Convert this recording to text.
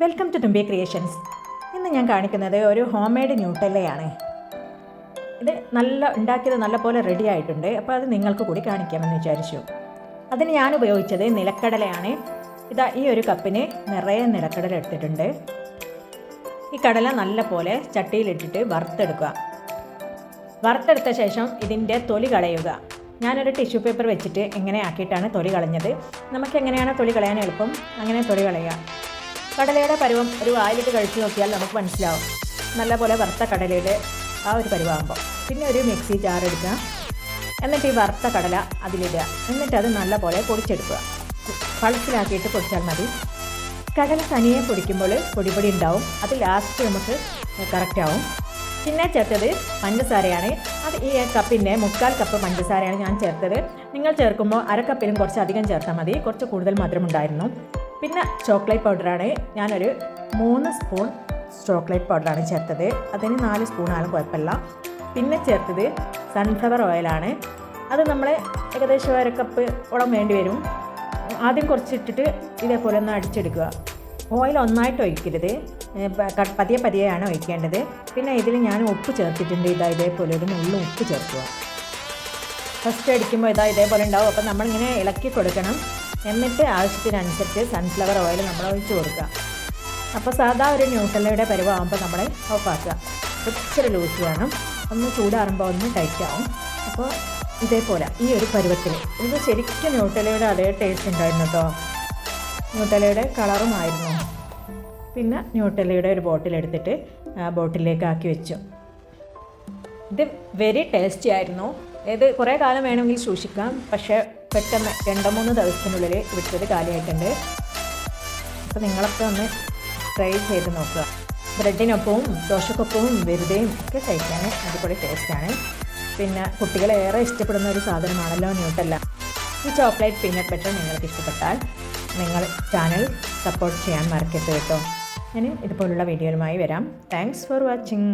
Welcome to തുമ്പി creations ഇന്ന് ഞാൻ കാണിക്കുന്നത് ഒരു ഹോം മെയ്ഡ് ന്യൂട്ടല്ലയാണ് ഇത് നല്ല ഉണ്ടാക്കിയത് നല്ലപോലെ റെഡി ആയിട്ടുണ്ട്. അപ്പോൾ അത് നിങ്ങൾക്ക് കൂടി കാണിക്കാമെന്ന് വിചാരിച്ചു. അതിന് ഞാൻ ഉപയോഗിച്ചത് നിലക്കടലയാണ്. ഇതാ ഈ ഒരു കപ്പിന് നിറയെ നിലക്കടല എടുത്തിട്ടുണ്ട്. ഈ കടല നല്ലപോലെ ചട്ടിയിലിട്ടിട്ട് വറുത്തെടുക്കുക. വറുത്തെടുത്ത ശേഷം ഇതിന്റെ തൊലി കളയുക. ഞാനൊരു ടിഷ്യൂ പേപ്പർ വെച്ചിട്ട് എങ്ങനെ ആക്കിയിട്ടാണ് തൊലി കളഞ്ഞത്. നമുക്ക് എങ്ങനെയാണ് തൊലി കളയാൻ എളുപ്പം? അങ്ങനെ തൊലി കളയുക കടലയുടെ പരുവം ഒരു വായിലിട്ട് കഴിച്ചു നോക്കിയാൽ നമുക്ക് മനസ്സിലാവും. നല്ലപോലെ വറുത്ത കടലയുടെ ആ ഒരു പരുവാകുമ്പോൾ. പിന്നെ ഒരു മിക്സി ജാർ എന്നിട്ട് ഈ വറുത്ത കടല അതിലിടുക. എന്നിട്ട് അത് നല്ലപോലെ പൊടിച്ചെടുക്കുക. പളത്തിലാക്കിയിട്ട് പൊടിച്ചാൽ മതി. കടല തനിയെ പൊടിക്കുമ്പോൾ പൊടി പൊടി ഉണ്ടാവും. അത് ലാസ്റ്റ് നമുക്ക് കറക്റ്റ് ആവും. പിന്നെ ചേർത്തത് പഞ്ചസാരയാണ്. അത് ഈ കപ്പിന്റെ മുക്കാൽ കപ്പ് പഞ്ചസാരയാണ് ഞാൻ ചേർത്തത്. നിങ്ങൾ ചേർക്കുമ്പോൾ അര കപ്പിലും കുറച്ച് അധികം ചേർത്താൽ മതി. കുറച്ച് കൂടുതൽ മധുരം ഉണ്ടായിരുന്നു. പിന്നെ ചോക്ലേറ്റ് പൗഡറാണ്. ഞാനൊരു മൂന്ന് സ്പൂൺ ചോക്ലേറ്റ് പൗഡറാണ് ചേർത്തത്. അതിന് നാല് സ്പൂണാലും കുഴപ്പമില്ല. പിന്നെ ചേർത്തത് സൺഫ്ലവർ ഓയിലാണ് അത് നമ്മൾ ഏകദേശം ഒരു കപ്പ് ഓളം വേണ്ടി വരും. ആദ്യം കുറച്ചിട്ടിട്ട് ഇതേപോലെ ഒന്ന് അടിച്ചെടുക്കുക. ഓയിൽ ഒന്നായിട്ട് ഒഴിക്കരുത്. പതിയെ പതിയെയാണ് ഒഴിക്കേണ്ടത്. പിന്നെ ഇതിൽ ഞാൻ ഉപ്പ് ചേർത്തിട്ടുണ്ട്. ഇതാ ഇതേപോലെ ഒരു നുള്ളും ഉപ്പ് ചേർക്കുക. ഫസ്റ്റ് അടിക്കുമ്പോൾ ഇതാ ഇതേപോലെ ഉണ്ടാവും. അപ്പോൾ നമ്മളിങ്ങനെ ഇളക്കി കൊടുക്കണം. എന്നിട്ട് ആവശ്യത്തിനനുസരിച്ച് സൺഫ്ലവർ ഓയിൽ നമ്മൾ ഒഴിച്ചു കൊടുക്കുക. അപ്പോൾ സാധാ ഒരു ന്യൂട്രലയുടെ പരുവാകുമ്പോൾ നമ്മൾ ഓഫാക്കുക ഇച്ചിരി ലൂസ് വേണം. ഒന്ന് ചൂടാറുമ്പോൾ ഒന്ന് ടൈറ്റ് ആവും. അപ്പോൾ ഇതേപോലെ ഈ ഒരു പരുവത്തിൽ ഇത് ശരിക്കും ന്യൂട്രലയുടെ അതേ ടേസ്റ്റ് ഉണ്ടായിരുന്നു കേട്ടോ ന്യൂട്ടല്ലയുടെ കളറുമായിരുന്നു പിന്നെ ന്യൂട്രലയുടെ ഒരു ബോട്ടിൽ എടുത്തിട്ട് ആ ബോട്ടിലേക്ക് ആക്കി വെച്ചു. ഇത് വെരി ടേസ്റ്റി ആയിരുന്നു. ഇത് കുറേ കാലം വേണമെങ്കിൽ സൂക്ഷിക്കാം. പക്ഷേ പെട്ടെന്ന് രണ്ടോ മൂന്ന് ദിവസത്തിനുള്ളിൽ ഇവിടുത്തെ കാലിയായിട്ടുണ്ട്. അപ്പോൾ നിങ്ങളൊക്കെ ഒന്ന് ട്രൈ ചെയ്ത് നോക്കുക. ബ്രെഡിനൊപ്പവും ദോശക്കൊപ്പവും വെറുതെയും ഒക്കെ കഴിക്കാൻ അടിപൊളി ടേസ്റ്റാണ് പിന്നെ കുട്ടികളേറെ ഇഷ്ടപ്പെടുന്ന ഒരു സാധനമാണല്ലോ ന്യൂട്ടല്ല. ഈ ചോക്ലേറ്റ് പീനട്ട് ബട്ടർ നിങ്ങൾക്ക് ഇഷ്ടപ്പെട്ടാൽ നിങ്ങൾ ചാനൽ സപ്പോർട്ട് ചെയ്യാൻ മറക്കരുത് കേട്ടോ. ഞാൻ ഇതുപോലുള്ള വീഡിയോയുമായി വരാം. Thanks for watching